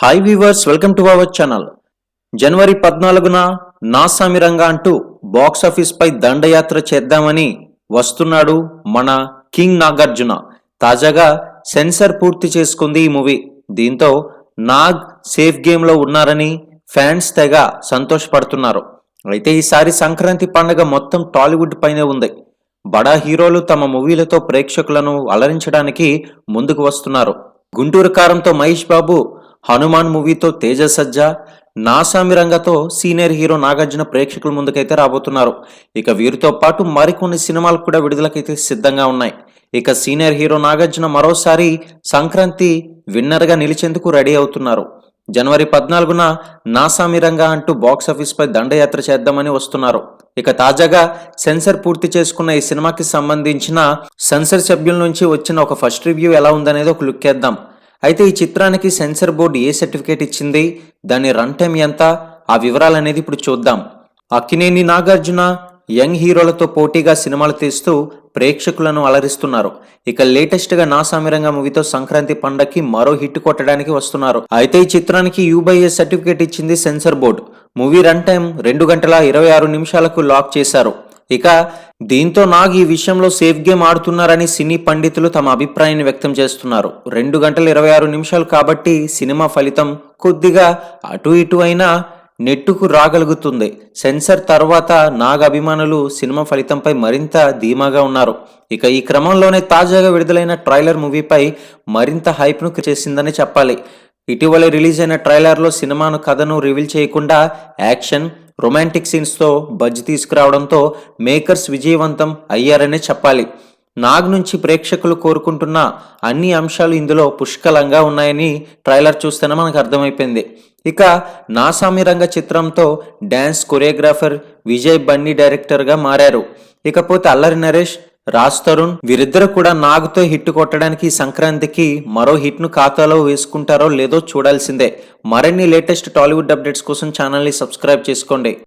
Hi viewers welcome to our channel జనవరి పద్నాలుగున నాసామిరంగా అంటూ box office పై దండయాత్ర చేద్దామని వస్తున్నాడు మన కింగ్ నాగార్జున. తాజాగా సెన్సర్ పూర్తి చేసుకుంది ఈ మూవీ. దీంతో నాగ్ సేఫ్ గేమ్లో ఉన్నారని ఫ్యాన్స్ తెగ సంతోషపడుతున్నారు. అయితే ఈసారి సంక్రాంతి పండుగ మొత్తం టాలీవుడ్ పైనే ఉంది. బడా హీరోలు తమ మూవీలతో ప్రేక్షకులను అలరించడానికి ముందుకు వస్తున్నారు. గుంటూరు కారంతో మహేష్ బాబు హనుమాన్ మూవీతో తేజ సజ్జా నాసామి రంగతో సీనియర్ హీరో నాగార్జున ప్రేక్షకుల ముందుకైతే రాబోతున్నారు. ఇక వీరితో పాటు మరికొన్ని సినిమాలు కూడా విడుదలకైతే సిద్ధంగా ఉన్నాయి. ఇక సీనియర్ హీరో నాగార్జున మరోసారి సంక్రాంతి విన్నర్గా నిలిచేందుకు రెడీ అవుతున్నారు. జనవరి పద్నాలుగున నాసామి రంగా అంటూ బాక్స్ ఆఫీస్ పై దండయాత్ర చేద్దామని వస్తున్నారు. ఇక తాజాగా సెన్సర్ పూర్తి చేసుకున్న ఈ సినిమాకి సంబంధించిన సెన్సర్ సభ్యుల నుంచి వచ్చిన ఒక ఫస్ట్ రివ్యూ ఎలా ఉందనేది ఒక లుక్ వేద్దాం. అయితే ఈ చిత్రానికి సెన్సర్ బోర్డు ఏ సర్టిఫికేట్ ఇచ్చింది? దాని రన్ టైం ఎంత? ఆ వివరాలు అనేది ఇప్పుడు చూద్దాం. అక్కినేని నాగార్జున యంగ్ హీరోలతో పోటీగా సినిమాలు తీస్తూ ప్రేక్షకులను అలరిస్తున్నారు. ఇక లేటెస్ట్గా నా సామిరంగ మూవీతో సంక్రాంతి పండగకి మరో హిట్ కొట్టడానికి వస్తున్నారు. అయితే ఈ చిత్రానికి యూబైఏ సర్టిఫికేట్ ఇచ్చింది censor board. Movie run time రెండు గంటల ఇరవై ఆరు నిమిషాలకు లాక్ చేశారు. ఇక దీంతో నాగ్ ఈ విషయంలో సేఫ్ గేమ్ ఆడుతున్నారని సినీ పండితులు తమ అభిప్రాయాన్ని వ్యక్తం చేస్తున్నారు. రెండు గంటల ఇరవై ఆరు నిమిషాలు కాబట్టి సినిమా ఫలితం కొద్దిగా అటు ఇటు అయినా నెట్టుకు రాగలుగుతుంది. సెన్సర్ తర్వాత నాగ్ అభిమానులు సినిమా ఫలితంపై మరింత ధీమాగా ఉన్నారు. ఇక ఈ క్రమంలోనే తాజాగా విడుదలైన ట్రైలర్ మూవీపై మరింత హైప్ను చేసిందని చెప్పాలి. ఇటీవల రిలీజ్ అయిన ట్రైలర్లో సినిమాను కథను రివీల్ చేయకుండా యాక్షన్ రొమాంటిక్ సీన్స్తో బజ్ తీసుకురావడంతో మేకర్స్ విజయవంతం అయ్యారనే చెప్పాలి. నాగ్ నుంచి ప్రేక్షకులు కోరుకుంటున్న అన్ని అంశాలు ఇందులో పుష్కలంగా ఉన్నాయని ట్రైలర్ చూస్తేనే మనకు అర్థమైపోయింది. ఇక నాసామి రంగ చిత్రంతో డ్యాన్స్ కొరియోగ్రాఫర్ విజయ్ బన్నీ డైరెక్టర్గా మారారు. ఇకపోతే అల్లరి నరేష్ రాజ్ తరుణ్ వీరిద్దరు కూడా నాగుతో హిట్ కొట్టడానికి ఈ సంక్రాంతికి మరో హిట్ను ఖాతాలో వేసుకుంటారో లేదో చూడాల్సిందే. మరిన్ని లేటెస్ట్ టాలీవుడ్ అప్డేట్స్ కోసం ఛానల్ని సబ్స్క్రైబ్ చేసుకోండి.